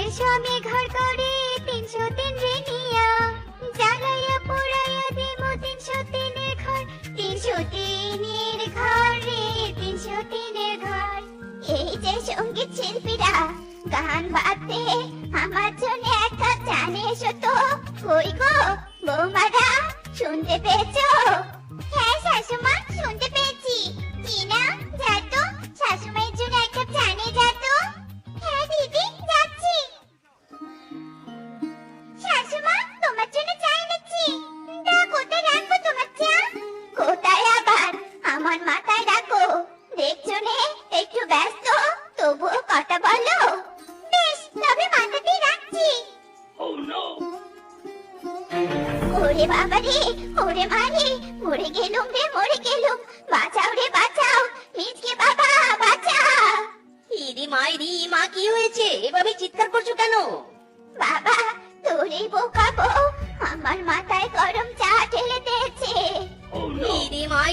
তাদের স্বামী ঘর করে তিনশো তিন রেনিয়া জ্বালাইয়া পোড়াইয়া দেব তিনশো তিনের ঘর। তিনশো তিনের ঘর রে, তিনশো তিনের ঘর। এই যে সংগীত শিল্পীরা, গান বাদে আমার জন্য একটা জানে এসো তো। কই গো, বৌমারা, শুনতে পেয়েছ? হ্যাঁ শাশুমা, শুনতে পেয়েছি। কি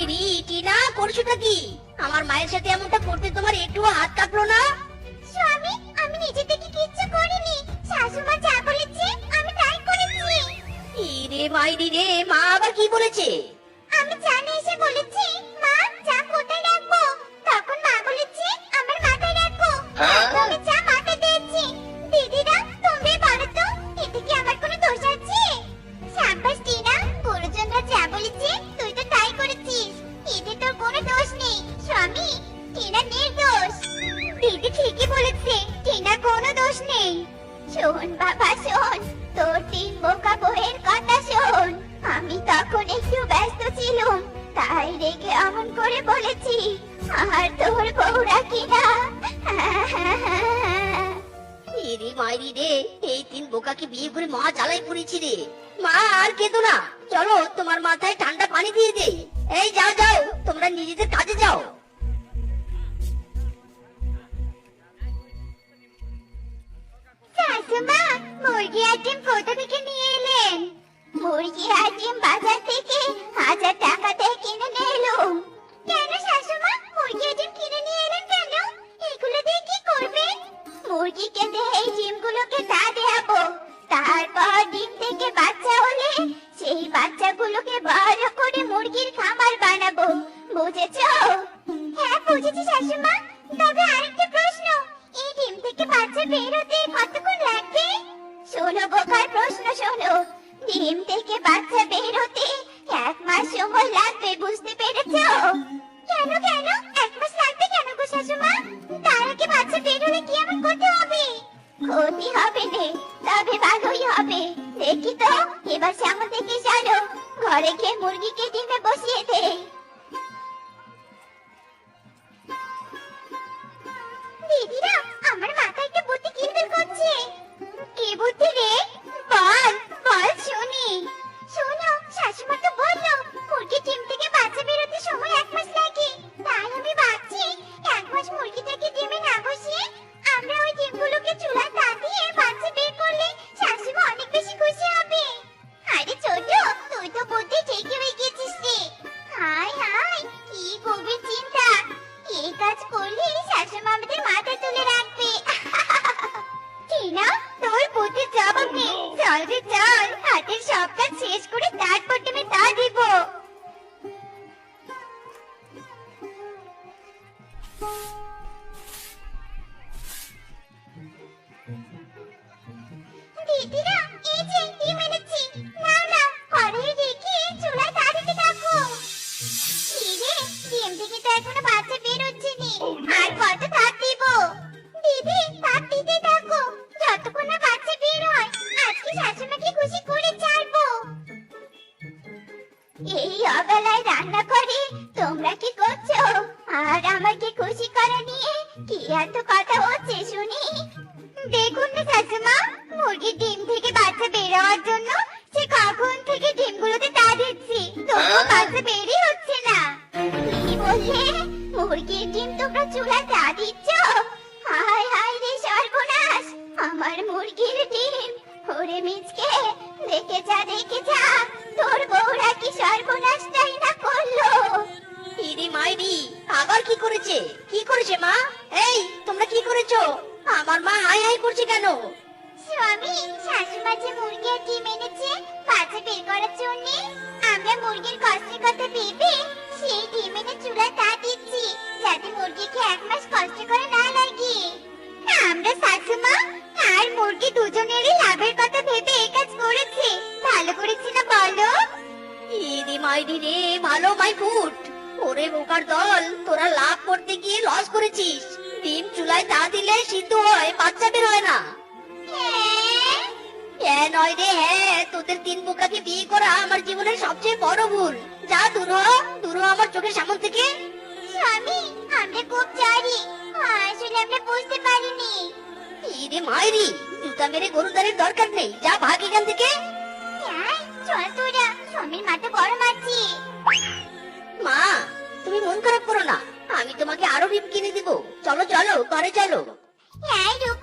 রে টিনা করছোটা কি? আমার মায়ের সাথে এমনটা করতে তোমার একটুও হাত কাঁপলো না? স্বামী আমি নিজে থেকে কিচ্ছু করিনি। শাশুমা যা বলেছে আমি তাই করেছি। ইরে মাইরি রে মা আবার কি বলেছে? রে মাইরি রে, এই তিন বোকাকে বিয়ে করে মা জ্বালাই পড়েছি রে। মা, আর কেঁদো না। চলো, তোমার মাথায় ঠান্ডা পানি দিয়ে দেই। এই, যাও যাও, তোমরা নিজেদের কাজে যাও। শাশুমা মুরগি আর কোথা থেকে নিয়ে এলেন? মুরগি আর বাজার থেকে হাজার টাকা কিনে নিয়ে এলো কেন শাশুমা মুরগি আর কিনে নিয়ে জলদি চল হাতের সব চুলা তা দিচ্ছ হায় হায় রে সর্বনাশ। আমার মুরগির ডিম। ওরে মিচকে দেখে যা দেখে যা। তোর বউরা কি সর্বনাশটাই না করল? ইরি মাইরি আবার কি করেছে? কি করেছে মা? এই তোমরা কি করেছ? আমার মা হাই হাই করছে কেন? স্বামী শাশুড়ি মাঝে মুরগি আর ডিম এনেছে বাচ্চা বের করার জন্য আমরা মুরগির কষ্ট বাচ্চা বের হয় না। হ্যাঁ? নয় রে হ্যাঁ তোদের তিন বোকাকে বিয়ে করা আমার জীবনের সবচেয়ে বড় ভুল। যা দূর হ দূর আমার চোখের সামনে থেকে। স্বামী আমরা খুব জানি আসলে আমরা বুঝতে পারিনি। ইরে মাইরি জুতা মেরে গরুদারের দরকার নেই। যা ভাগ এখান থেকে। চল তোরা স্বামীর মাথা গরম আছে মা তুমি মন খারাপ করো না। আমি তোমাকে আরও ডিম কিনে দিব। চলো চলো ঘরে চলো। এই রূপাটি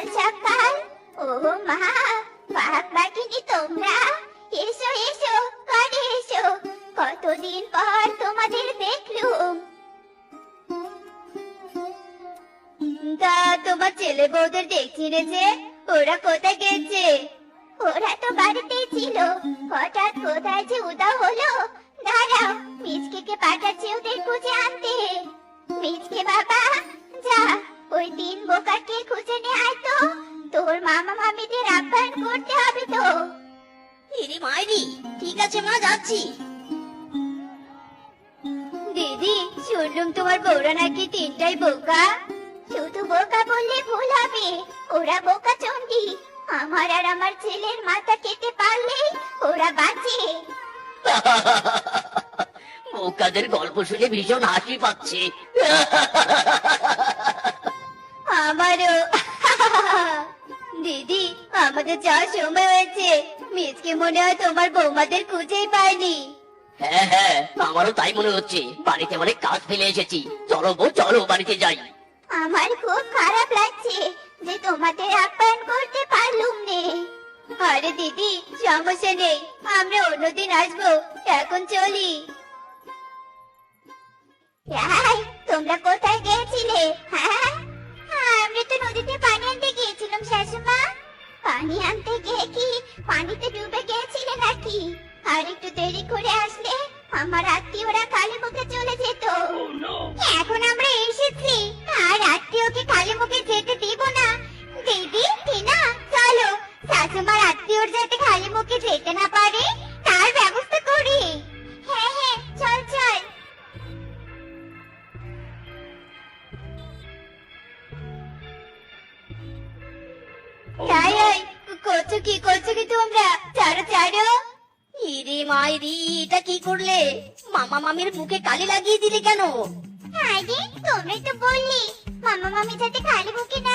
সকাল সকাল ও মা বাপ বাকিনি তোমরা। এসো এসো, ঘরে এসো। কতদিন পর তোমাদের দেখলুম। তা তোমার ছেলে বউদের দেখছি রে যে, ওরা কোথায় গেছে? ওরা তো বাড়িতেই ছিল। হঠাৎ কোথায় যে উদা হলো। দাঁড়াও মিচকে পাঠাচ্ছি ওদের খুঁজে আনতে। মিচকে বাবা, যা। ওই তিন বোকাকে খুঁজে নিয়ে আয় তো। তোর মামা মামিদের আপ্যায়ন করতে হবে তো। ইরে মাইরি ঠিক আছে মা যাচ্ছি। দিদি শুনলুম তোমার বউরা নাকি তিনটাই বোকা। শুধু বোকা বললে ভুল হবে। ওরা বোকা চন্ডি আমার আর আমার ছেলের মাথা কেটে পারলেই ওরা বাঁচে। বোকাদের গল্প শুনে ভীষণ হাসি পাচ্ছে। আমারও। দিদি আমাদের যাওয়ার সময় হয়েছে। মিসকে মনে হয় তোমার বৌমাদের খুঁজেই পায়নি হ্যাঁ হ্যাঁ আমারও তাই মনে হচ্ছে। বাড়িতে অনেক কাজ ফেলে এসেছি। চলো বউ চলো বাড়িতে যাই। আমার খুব খারাপ লাগছে যে তোমাদের আপ্যায়ন করতে পারলুম নে। আরে দিদি সমস্যা নেই। আমরা অন্যদিন আসব। এখন চলি। তোমরা কোথায় গিয়েছিলে? হ্যাঁ? আমরা তো নদীতে পানি আনতে গিয়েছিলাম শাশুমা। পানি আনতে গিয়ে কি পানিতে ডুবে গিয়েছিলে নাকি? আর একটু দেরি করে আসলে আমার আত্মীয়রা কালী মুখে চলে যেত। এখন আমরা এসেছি আর আত্মীয়কে কালী মুখে যেতে দিব না। দিদি টিনা চলো। শাশুমার আত্মীয়র যাতে খালি মুখে যেতে না মামা মামির মুখে কালি লাগিয়ে দিলি কেন? আরে তোমরাই তো বললি। মামা মামি যাতে খালি মুখে না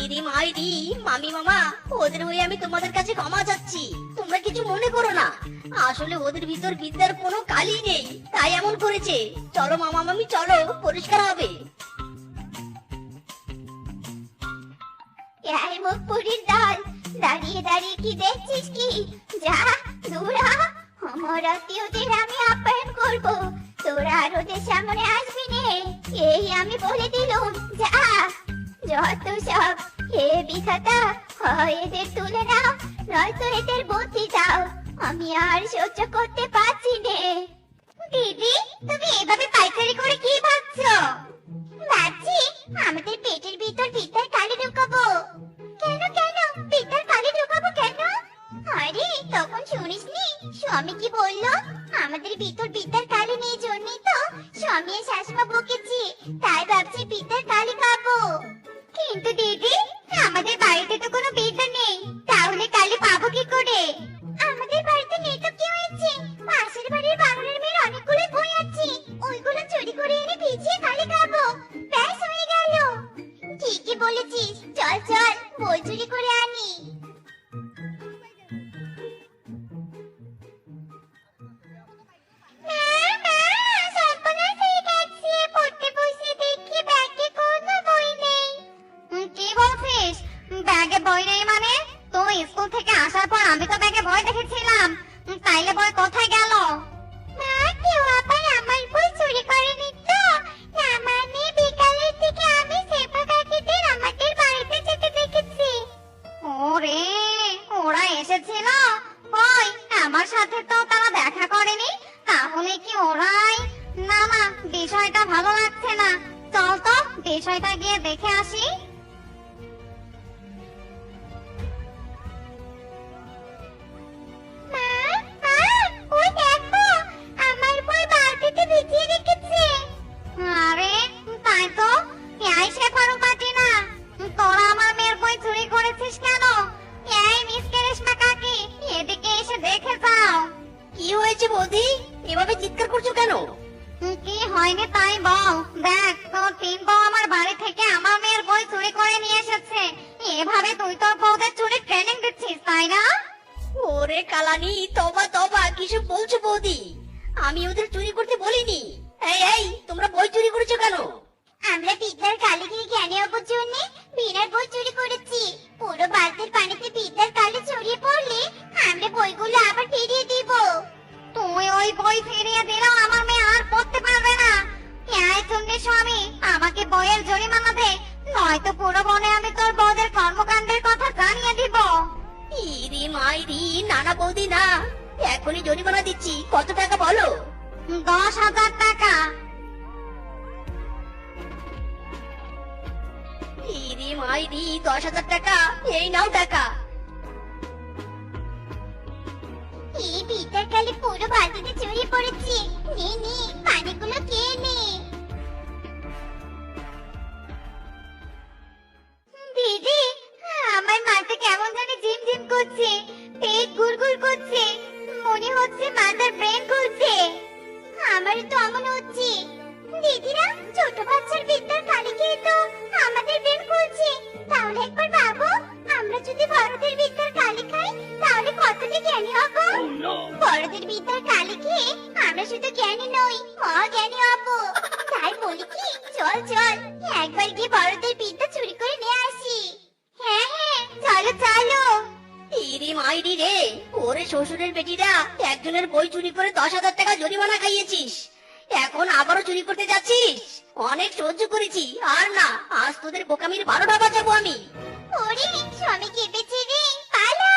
ইরে মাইরি মামি, মামা, ওদের হয়ে আমি তোমাদের কাছে ক্ষমা চাচ্ছি। তোমরা কিছু মনে করো না। আসলে ওদের ভিতর বিদ্যার কোনো কালি নেই, তাই এমন করেছে। চলো মামা, মামি, চলো, পরিষ্কার হবে। এই মুখ পুরীর দল দাঁড়িয়ে দাঁড়িয়ে কি দেখছিস কি? যা দূরা আমার আত্মীয়দের আমি আপ্যায়ন করব। তোরা আর ওদের সামনে আসবি নে, এই আমি বলে দিলুম, যা। যত সব হে বিধাতা হয় এদের তুলে নাও নয়তো এদের বুদ্ধি দাও আমি আর সহ্য করতে পারছি নে দিদি তুমি এভাবে পাইকারি করে কি ভাবছ? ভাবছি আমাদের পেটের ভিতর বিদ্যার কালি ঢুকাবো। কেন কেন? বিদ্যার কালি ঢুকাবো কেন? আরে, তখন শুনিসনি? স্বামী কি বলল? আমাদের ভিতর বিদ্যার আমি ওদের চুরি করতে বলিনি। এই এই তোমরা বই চুরি করেছ কেন? আমরা বিদ্যার কালীগিরি জ্ঞানী অপুর জন্য। বিনার বই চুরি করেছি। পুরো বালতির পানিতে বিদ্যার কালি ছড়িয়ে পড়লে আমরা বইগুলো আবার ফিরিয়ে দিব। তুই ওই বই ফিরিয়ে দিলেও আমার মেয়ে আর পড়তে পারবে না। এই চন্ডী স্বামী আমাকে বইয়ের জরিমানা দে। নয়তো পুরো বনে আমি তোর বউদের কর্মকাণ্ডের কথা জানিয়ে দিব। ইরি মাইরি নানা বৌদি না। এখনই জরিমানা দিচ্ছি। কত টাকা বলো? দশ হাজার টাকা। ইরি মাইরি দশ হাজার টাকা। এই নাও টাকা। এই বিদ্যার কালি পুরো বালতিতে ছড়িয়ে পড়েছে। নে নে পানিগুলো কে নে। বলি কি চল চল। একবার গিয়ে বড়দের বিদ্যা চুরি করে নিয়ে আসি। হ্যাঁ হ্যাঁ চলো চলো। ইরি মাইরি রে ওরে শ্বশুরের বেটিরা একজনের বই চুরি করে দশ হাজার টাকা জরিমানা খাইয়েছিস। এখন আবারও চুরি করতে যাচ্ছিস? অনেক সহ্য করেছি আর না আজ তোদের বোকামির বারোটা বাজাবো আমি। ওরে স্বামী কেঁপেছে রে? পালা।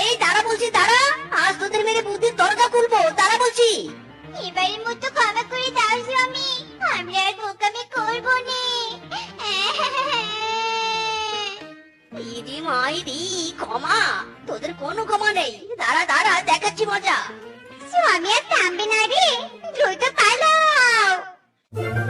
এই দাঁড়া বলছি দাঁড়া। আজ তোদের মেরে বুদ্ধির দরজা খুলবো দাঁড়া বলছি। এবারের মতো ক্ষমা করে দাও, স্বামী। আমরা আর বোকামি করব দিদি ইরি মাইরি ক্ষমা। তোদের কোনো ক্ষমা নেই। দাঁড়া দাঁড়া, দেখাচ্ছি মজা। স্বামী আর থামবে না রে। দ্রুত পালাও।